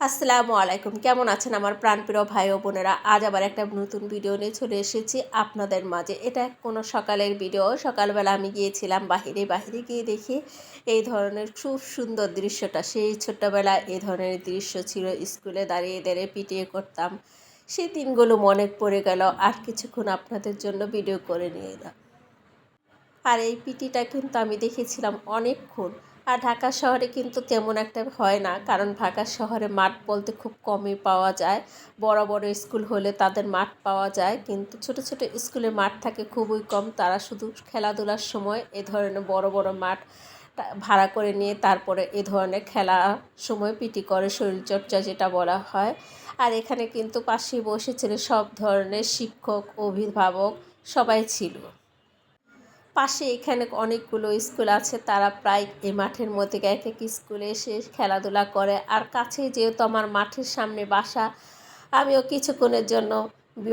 আসসালামু আলাইকুম। কেমন আছেন আমার প্রাণপ্রিয় ভাই ও বোনেরা? আজ আবার একটা নতুন ভিডিও নিয়ে চলে এসেছি আপনাদের মাঝে। এটা কোনো সকালের ভিডিও সকালবেলা আমি গিয়েছিলাম বাহিরে বাহিরে গিয়ে দেখি এই ধরনের খুব সুন্দর দৃশ্যটা। সেই ছোট্টবেলা এই ধরনের দৃশ্য ছিল, স্কুলে দাঁড়িয়ে দাঁড়িয়ে পিটিয়ে করতাম। সেই দিনগুলো মনে পড়ে গেল, আর কিছুক্ষণ আপনাদের জন্য ভিডিও করে নিয়ে এলাম। আর এই পিটিটা কিন্তু আমি দেখেছিলাম অনেকক্ষণ। আর ঢাকা শহরে কিন্তু তেমন একটা হয় না। কারণ ঢাকা শহরে মাঠ বলতে খুব কমই পাওয়া যায়। বড় বড় স্কুল হলে তাদের মাঠ পাওয়া যায়। কিন্তু ছোট ছোট স্কুলে মাঠ থাকে খুবই কম। তারা শুধু খেলাধুলার সময় এ ধরনের বড় বড় মাঠ ভাড়া করে নিয়ে তারপরে এ ধরনের খেলা সময় পিটি করে শরীরচর্চা যেটা বলা হয়। আর এখানে কিন্তু পাশেই বসেছিল সব ধরনের শিক্ষক, অভিভাবক সবাই ছিল। পাশে এখানে অনেকগুলো স্কুল আছে। তারা প্রায় এই মাঠের মধ্যে এক এক স্কুলে এসে খেলাধুলা করে। আর কাছে যেহেতু আমার মাঠের সামনে বাসা, আমিও কিছুক্ষণের জন্য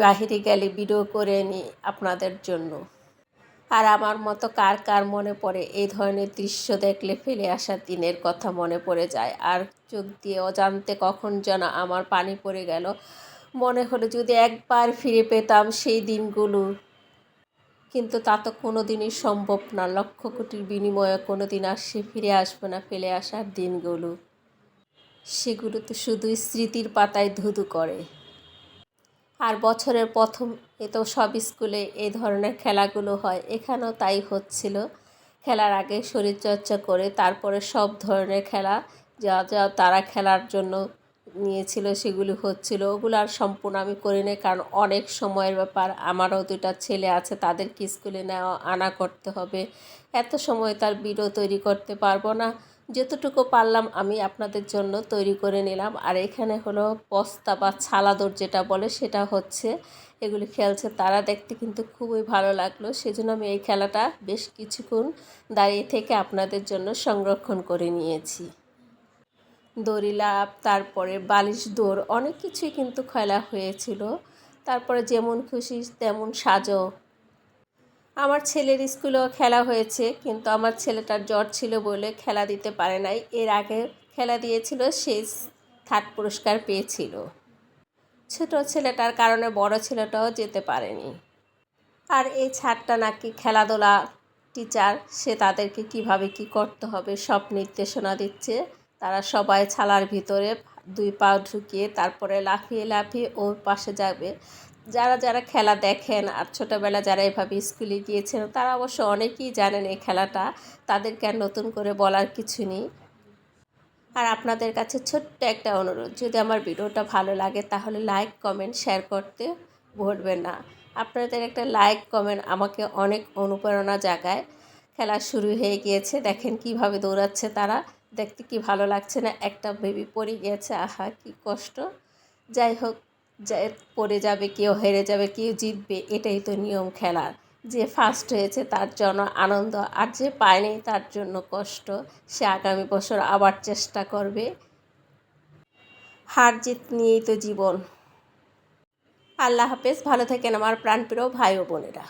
বাহিরে গেলে ভিডিও করে নিই আপনাদের জন্য। আর আমার মতো কার কার মনে পড়ে? এই ধরনের দৃশ্য দেখলে ফেলে আসা দিনের কথা মনে পড়ে যায়। আর চোখ দিয়ে অজান্তে কখন যেন আমার পানি পড়ে গেল। মনে হলো যদি একবার ফিরে পেতাম সেই দিনগুলো। কিন্তু তা তো কোনো দিনই সম্ভব না। লক্ষ কোটির বিনিময়ে কোনো দিন আর সে ফিরে আসবে না ফেলে আসার দিনগুলো। সেগুলো তো শুধুই স্মৃতির পাতায় ধুধু করে। আর বছরের প্রথম এ তো সব স্কুলে এই ধরনের খেলাগুলো হয়। এখানেও তাই হচ্ছিল। খেলার আগে শরীরচর্চা করে তারপরে সব ধরনের খেলা। যা যা, তারা খেলার জন্য নিয়েছিল, সেগুলি হচ্ছিল, ওগুলো আর সম্পূর্ণ আমি করিনি কারণ অনেক সময়ের ব্যাপার। আমারও দুটা ছেলে আছে, তাদেরকে স্কুলে নেওয়া, আনা করতে হবে। এত সময় তার ভিডিও তৈরি করতে পারব না। যতটুকু পারলাম আমি আপনাদের জন্য তৈরি করে নিলাম। আর এখানে হলো বস্তা বা ছালাদর যেটা বলে সেটা হচ্ছে, এগুলি খেলছে তারা। দেখতে কিন্তু খুবই ভালো লাগল, সেজন্য আমি এই খেলাটা বেশ কিছুক্ষণ দাঁড়িয়ে থেকে আপনাদের জন্য সংরক্ষণ করে নিয়েছি। দড়ি লাভ তারপরে বালিশ দৌড়, অনেক কিছুই কিন্তু খেলা হয়েছিল। তারপরে যেমন খুশি তেমন সাজো। আমার ছেলের স্কুলেও খেলা হয়েছে, কিন্তু আমার ছেলেটার জ্বর ছিল বলে খেলা দিতে পারে নাই। এর আগে খেলা দিয়েছিল, সে থার্ড পুরস্কার পেয়েছিল। ছোট ছেলেটার কারণে বড় ছেলেটাও যেতে পারেনি। আর এই ছাড়টা নাকি খেলাধুলা টিচার, সে তাদেরকে কীভাবে কি করতে হবে সব নির্দেশনা দিচ্ছে। তারা সবাই ছালার ভিতরে দুই পা ঢুকিয়ে তারপরে লাফিয়ে লাফিয়ে ওর পাশে যাবে। যারা যারা খেলা দেখেন আর ছোটোবেলা যারা এভাবে স্কুলে গিয়েছেন, তারা অবশ্য অনেকেই জানেন এই খেলাটা। তাদেরকে আর নতুন করে বলার কিছু নেই। আর আপনাদের কাছে ছোট্ট একটা অনুরোধ, যদি আমার ভিডিওটা ভালো লাগে তাহলে লাইক কমেন্ট শেয়ার করতে ভুলবেন না। আপনাদের একটা লাইক কমেন্ট আমাকে অনেক অনুপ্রেরণা জাগায়। খেলা শুরু হয়ে গিয়েছে, দেখেন কীভাবে দৌড়াচ্ছে তারা। দেখতে কি ভালো লাগছে না? একটা বেবি পড়ে গিয়েছে আহা, কি কষ্ট। যাই হোক পড়ে যাবে, কেউ হেরে যাবে, কেউ জিতবে, এটাই তো নিয়ম খেলার যে ফার্স্ট হয়েছে তার জন্য আনন্দ, আর যে পায়নি তার জন্য কষ্ট। সে আগামী বছর আবার চেষ্টা করবে। হার জিত নিয়েই তো জীবন। আল্লাহ হাফেজ, ভালো থাকেন আমার প্রাণপ্রিয় ভাই ও বোনেরা।